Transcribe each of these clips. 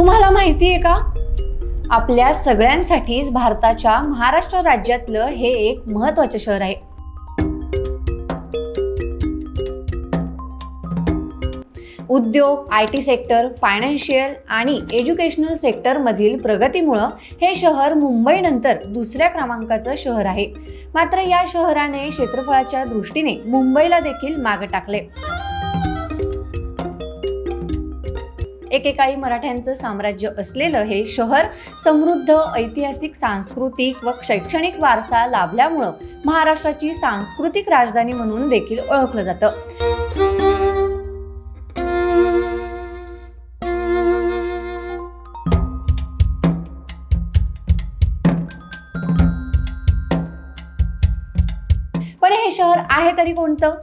तुम्हाला माहिती आहे का? आपल्या सगळ्यांसाठीच भारताच्या महाराष्ट्र राज्यातलं हे एक महत्वाचं शहर आहे. उद्योग आय टी सेक्टर फायनान्शियल आणि एज्युकेशनल सेक्टरमधील प्रगतीमुळं हे शहर मुंबईनंतर दुसऱ्या क्रमांकाचं शहर आहे. मात्र या शहराने क्षेत्रफळाच्या दृष्टीने मुंबईला देखील मागे टाकले एकेकाळी मराठ्यांचं साम्राज्य असलेलं हे शहर समृद्ध ऐतिहासिक सांस्कृतिक व शैक्षणिक वारसा लाभल्यामुळं महाराष्ट्राची सांस्कृतिक राजधानी म्हणून देखील ओळखलं जातं. पण हे शहर आहे तरी कोणतं?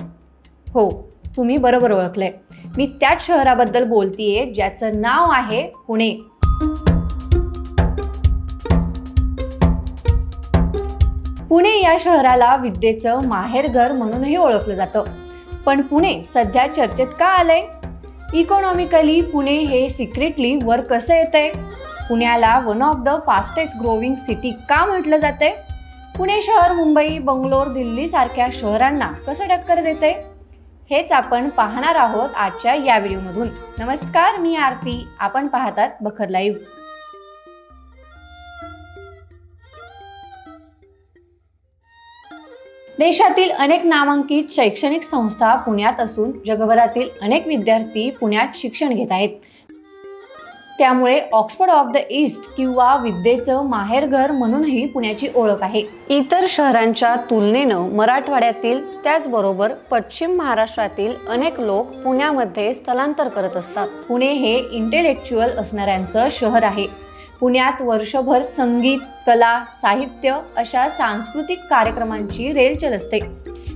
हो. तुम्ही बरोबर ओळखलंय. मी त्याच शहराबद्दल बोलतीये ज्याचं नाव आहे पुणे. पुणे या शहराला विद्येचं माहेरघर म्हणूनही ओळखलं जातं. पण पुणे सध्या चर्चेत का आलंय? इकॉनॉमिकली पुणे हे सिक्रेटली वर कसं येतंय? पुण्याला one of the fastest growing city का म्हटलं जाते पुणे शहर मुंबई बंगलोर दिल्ली सारख्या शहरांना कसं टक्कर देते हेच आपण पाहणार आहोत आजच्या या व्हिडिओमधून. नमस्कार मी आरती. आपण पाहतात बखर लाईव्ह. देशातील अनेक नामांकित शैक्षणिक संस्था पुण्यात असून जगभरातील अनेक विद्यार्थी पुण्यात शिक्षण घेत आहेत. त्यामुळे ऑक्सफर्ड ऑफ द ईस्ट किंवा विद्येचं माहेरघर म्हणूनही पुण्याची ओळख आहे. इतर शहरांच्या तुलनेनं मराठवाड्यातील त्याचबरोबर पश्चिम महाराष्ट्रातील अनेक लोक पुण्यामध्ये स्थलांतर करत असतात. पुणे हे इंटेलेक्च्युअल असणाऱ्यांचं शहर आहे. पुण्यात वर्षभर संगीत कला साहित्य अशा सांस्कृतिक कार्यक्रमांची रेलचल असते.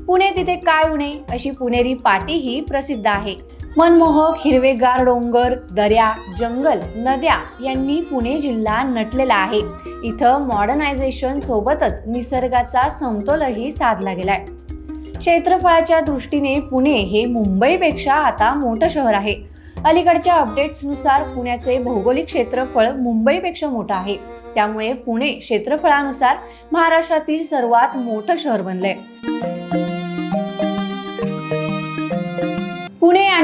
पुणे तिथे काय उणे? अशी पुणेरी पाटीही प्रसिद्ध आहे. मनमोहक हिरवेगार डोंगर दऱ्या जंगल नद्या यांनी पुणे जिल्हा नटलेला आहे. इथं मॉडर्नायझेशन सोबतच निसर्गाचा समतोलही साधला गेलाय. क्षेत्रफळाच्या दृष्टीने पुणे हे मुंबईपेक्षा आता मोठं शहर आहे. अलीकडच्या अपडेट्सनुसार पुण्याचे भौगोलिक क्षेत्रफळ मुंबईपेक्षा मोठं आहे. त्यामुळे पुणे क्षेत्रफळानुसार महाराष्ट्रातील सर्वात मोठं शहर बनलंय.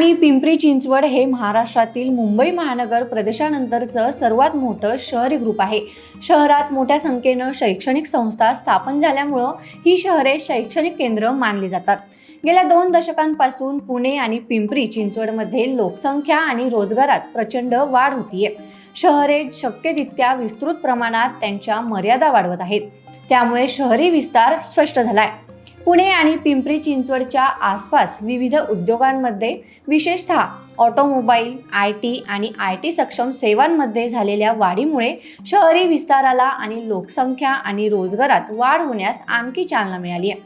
आणि पिंपरी चिंचवड हे महाराष्ट्रातील मुंबई महानगर प्रदेशानंतरचं सर्वात मोठं शहरी ग्रुप आहे. शहरात मोठ्या संख्येनं शैक्षणिक संस्था स्थापन झाल्यामुळं ही शहरे शैक्षणिक केंद्र मानली जातात. गेल्या दोन दशकांपासून पुणे आणि पिंपरी चिंचवडमध्ये लोकसंख्या आणि रोजगारात प्रचंड वाढ होतीये. शहरे शक्य तितक्या विस्तृत प्रमाणात त्यांच्या मर्यादा वाढवत आहेत. त्यामुळे शहरी विस्तार स्पष्ट झालाय. पुणे आणि पिंपरी चिंचवडच्या आसपास विविध उद्योगांमध्ये विशेषतः ऑटोमोबाईल आय टी आणि आय टी सक्षम सेवांमध्ये झालेल्या वाढीमुळे शहरी विस्ताराला आणि लोकसंख्या आणि रोजगारात वाढ होण्यास आणखी चालना मिळाली आहे.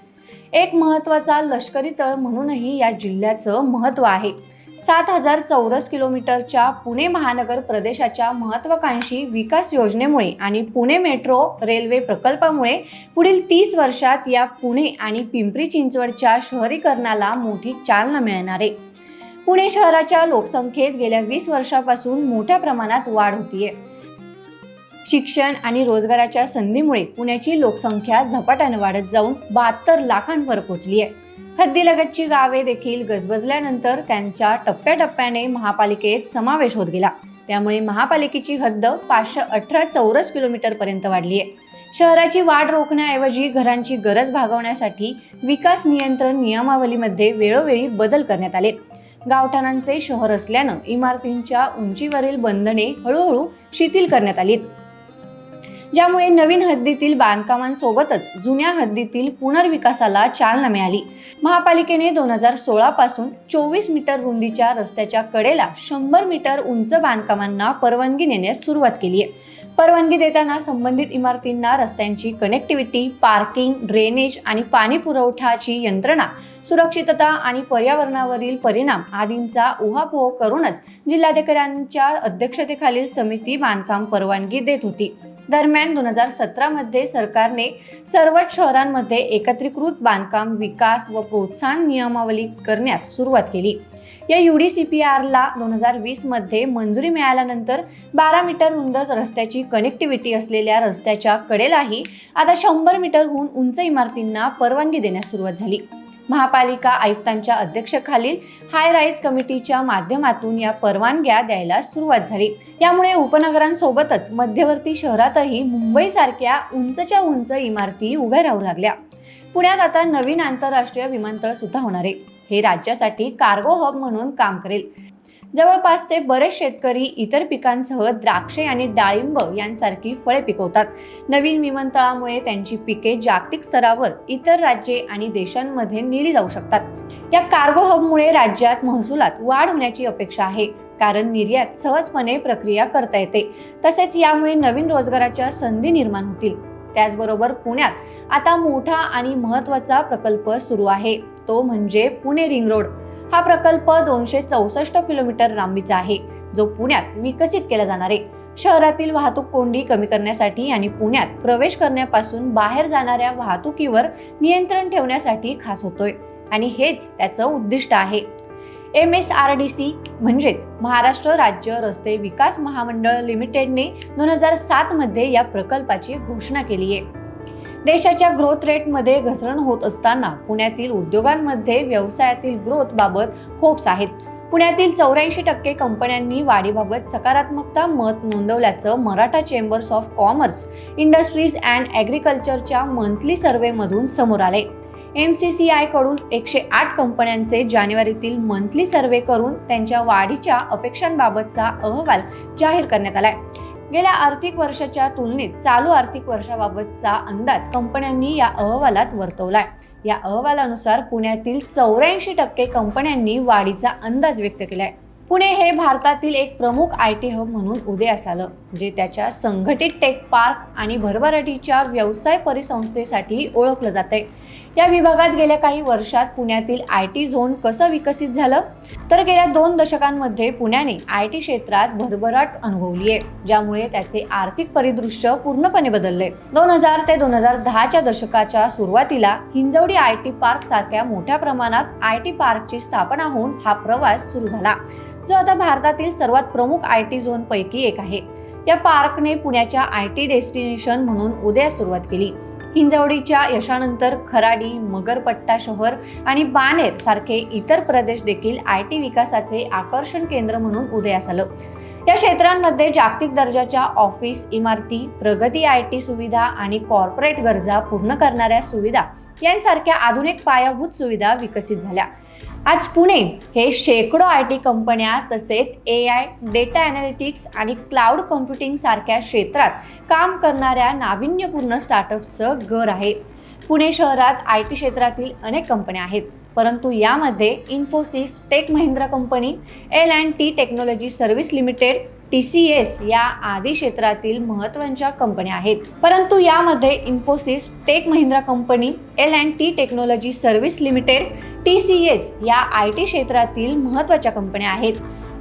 एक महत्त्वाचा लष्करी तळ म्हणूनही या जिल्ह्याचं महत्त्व आहे. सात हजार चौरस किलोमीटरच्या पुणे महानगर प्रदेशाच्या महत्वाकांक्षी विकास योजनेमुळे आणि पुणे मेट्रो रेल्वे प्रकल्पामुळे पुढील तीस वर्षात या पुणे आणि पिंपरी चिंचवडच्या शहरीकरणाला मोठी चालना मिळणार आहे. पुणे शहराच्या लोकसंख्येत गेल्या वीस वर्षापासून मोठ्या प्रमाणात वाढ होतीये. शिक्षण आणि रोजगाराच्या संधीमुळे पुण्याची लोकसंख्या झपाट्याने वाढत जाऊन बहात्तर लाखांवर पोहोचली आहे हद्दीलगतची गावे देखील गजबजल्यानंतर त्यांच्या टप्प्याटप्प्याने महापालिकेत समावेश होत गेला. त्यामुळे महापालिकेची हद्द पाचशे अठरा चौरस किलोमीटर पर्यंत वाढली आहे. शहराची वाढ रोखण्याऐवजी घरांची गरज भागवण्यासाठी विकास नियंत्रण नियमावलीमध्ये वेळोवेळी बदल करण्यात आले. गावठाणांचे शहर असल्यानं इमारतींच्या उंचीवरील बंधने हळूहळू शिथिल करण्यात आली ज्यामुळे नवीन हद्दीतील बांधकामांसोबतच जुन्या हद्दीतील पुनर्विकासाला चालना मिळाली. महापालिकेने दोन हजार सोळा पासून चोवीस मीटर रुंदीच्या रस्त्याच्या कडेला शंभर मीटर उंच बांधकामांना परवानगी देण्यास सुरुवात केली आहे. परवानगी देताना संबंधित इमारतींना रस्त्यांची कनेक्टिव्हिटी पार्किंग ड्रेनेज आणि पाणी पुरवठ्याची यंत्रणा सुरक्षितता आणि पर्यावरणावरील परिणाम आदींचा उहापोह करूनच जिल्हाधिकाऱ्यांच्या अध्यक्षतेखालील समिती बांधकाम परवानगी देत होती. दरम्यान दोन हजार सतरामध्ये सरकारने सर्वच शहरांमध्ये एकत्रीकृत बांधकाम विकास व प्रोत्साहन नियमावली करण्यास सुरुवात केली. या यू डी सी पी आरला दोन हजार वीसमध्ये मंजुरी मिळाल्यानंतर बारा मीटर रुंद रस्त्याची कनेक्टिव्हिटी असलेल्या रस्त्याच्या कडेलाही आता शंभर मीटरहून उंच इमारतींना परवानगी देण्यास सुरुवात झाली. महापालिका आयुक्तांच्या अध्यक्षखालील हाय राईज कमिटीच्या माध्यमातून या परवानग्या द्यायला सुरुवात झाली. यामुळे उपनगरांसोबतच मध्यवर्ती शहरातही मुंबईसारख्या उंचच्या उंच इमारती उभ्या राहू लागल्या. पुण्यात आता नवीन आंतरराष्ट्रीय विमानतळ सुद्धा होणार आहे. हे राज्यासाठी कार्गो हब म्हणून काम करेल. जवळपासचे बरेच शेतकरी इतर पिकांसह द्राक्षे आणि डाळिंब यांसारखी फळे पिकवतात. नवीन विमानतळामुळे त्यांची पिके जागतिक स्तरावर इतर राज्ये आणि देशांमध्ये नेली जाऊ शकतात. या कार्गो हबमुळे राज्यात महसुलात वाढ होण्याची अपेक्षा आहे कारण निर्यात सहजपणे प्रक्रिया करता येते. तसेच यामुळे नवीन रोजगाराच्या संधी निर्माण होतील. त्याचबरोबर पुण्यात आता मोठा आणि महत्त्वाचा प्रकल्प सुरू आहे. तो म्हणजे पुणे रिंग रोड हा प्रकल्प दोनशे चौसष्ट किलोमीटर लांबीचा आहे. जो पुण्यात विकसित केला जाणार आहे. शहरातील वाहतूक कोंडी कमी करण्यासाठी आणि पुण्यात प्रवेश करण्यापासून बाहेर जाणाऱ्या वाहतुकीवर नियंत्रण ठेवण्यासाठी खास होतोय. आणि हेच त्याचं उद्दिष्ट आहे. M S R D C म्हणजेच महाराष्ट्र राज्य रस्ते विकास महामंडळ लिमिटेडने दोन हजार सातमध्ये या प्रकल्पाची घोषणा केली आहे. देशाच्या ग्रोथ रेटमध्ये घसरण होत असताना पुण्यातील उद्योगांमध्ये व्यवसायातील ग्रोथ बाबत होप्स आहेत. पुण्यातील चौऱ्याऐंशी टक्के कंपन्यांनी वाढीबाबत सकारात्मकता मत नोंदवल्याचं Maratha chambers of commerce industries and ॲग्रिकल्चरच्या monthly सर्व्हेमधून समोर आले एम सी सी आयकडून एकशे आठ कंपन्यांचे जानेवारीतील मंथली सर्व्हे करून त्यांच्या वाढीच्या अपेक्षांबाबतचा अहवाल जाहीर करण्यात आला आहे गेल्या आर्थिक वर्षाच्या तुलनेत चालू आर्थिक वर्षाबाबतचा अंदाज कंपन्यांनी या अहवालात वर्तवलाय. या अहवालानुसार पुण्यातील चौऱ्याऐंशी टक्के कंपन्यांनी वाढीचा अंदाज व्यक्त केलाय. पुणे हे भारतातील एक प्रमुख आय टी हब म्हणून उदयास आलं जे त्याच्या संघटित टेक पार्क आणि भरभराटीच्या व्यवसाय परिसंस्थेसाठी ओळखलं जाते या विभागात गेल्या काही वर्षात पुण्यातील आय टी झोन कसं विकसित झालं? तर गेल्या दोन दशकांमध्ये पुण्याने आय टी क्षेत्रात भरभराट अनुभवली आहे ज्यामुळे त्याचे आर्थिक परिदृश्य पूर्णपणे बदलले दोन हजार ते दोन हजार दहाच्या दशकाच्या सुरुवातीला हिंजवडी आय टी पार्क सारख्या मोठ्या प्रमाणात आय टी पार्कची स्थापना होऊन हा प्रवास सुरू झाला. जो आता भारतातील सर्वात प्रमुख आय टी झोनपैकी एक आहे. या पार्कने पुण्याच्या आय टी डेस्टिनेशन म्हणून उद्या सुरुवात केली. हिंजवडीच्या यशानंतर खराडी मगरपट्टा शहर आणि बानेर सारखे इतर प्रदेश देखील आय टी विकासाचे आकर्षण केंद्र म्हणून उदयास आलं. या क्षेत्रांमध्ये जागतिक दर्जाच्या ऑफिस इमारती प्रगती आय टी सुविधा आणि कॉर्पोरेट गरजा पूर्ण करणाऱ्या सुविधा यांसारख्या आधुनिक पायाभूत सुविधा विकसित झाल्या. आज पुणे हे शेकडो आय टी कंपन्या तसेच ए आय डेटा अॅनालिटिक्स आणि क्लाउड कम्प्युटिंग सारख्या क्षेत्रात काम करणाऱ्या नाविन्यपूर्ण स्टार्टअप्सचं घर आहे. पुणे शहरात आय टी क्षेत्रातील अनेक कंपन्या आहेत परंतु यामध्ये Infosys Tech Mahindra company L and T technology service limited T C S या आदी क्षेत्रातील महत्त्वाच्या कंपन्या आहेत. परंतु यामध्ये Infosys Tech Mahindra company L and T technology service limited T C S या आय टी क्षेत्रातील महत्त्वाच्या कंपन्या आहेत.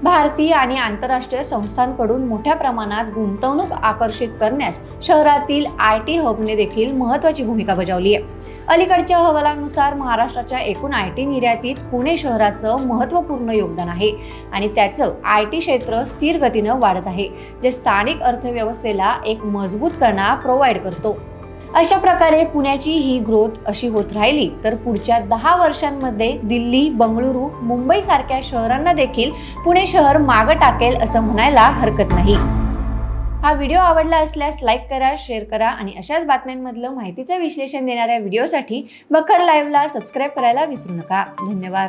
भारतीय आणि आंतरराष्ट्रीय संस्थांकडून मोठ्या प्रमाणात गुंतवणूक आकर्षित करण्यास शहरातील आय टी हबने देखील महत्त्वाची भूमिका बजावली आहे. अलीकडच्या अहवालानुसार महाराष्ट्राच्या एकूण आय टी निर्यातीत पुणे शहराचं महत्त्वपूर्ण योगदान आहे आणि त्याचं आय टी क्षेत्र स्थिर गतीनं वाढत आहे जे स्थानिक अर्थव्यवस्थेला एक मजबूत कणा प्रोव्हाइड करतो. अशा प्रकारे पुण्याची ही ग्रोथ अशी होत राहिली. तर पुढच्या दहा वर्षांमध्ये दिल्ली बंगळुरू मुंबई सारख्या शहरांना देखील पुणे शहर मागं टाकेल असं म्हणायला हरकत नाही. हा व्हिडिओ आवडला असल्यास लाईक करा शेअर करा आणि अशाच बातम्यांमधलं माहितीचं विश्लेषण देणाऱ्या व्हिडिओसाठी बखर लाईव्हला सबस्क्राईब करायला विसरू नका. धन्यवाद.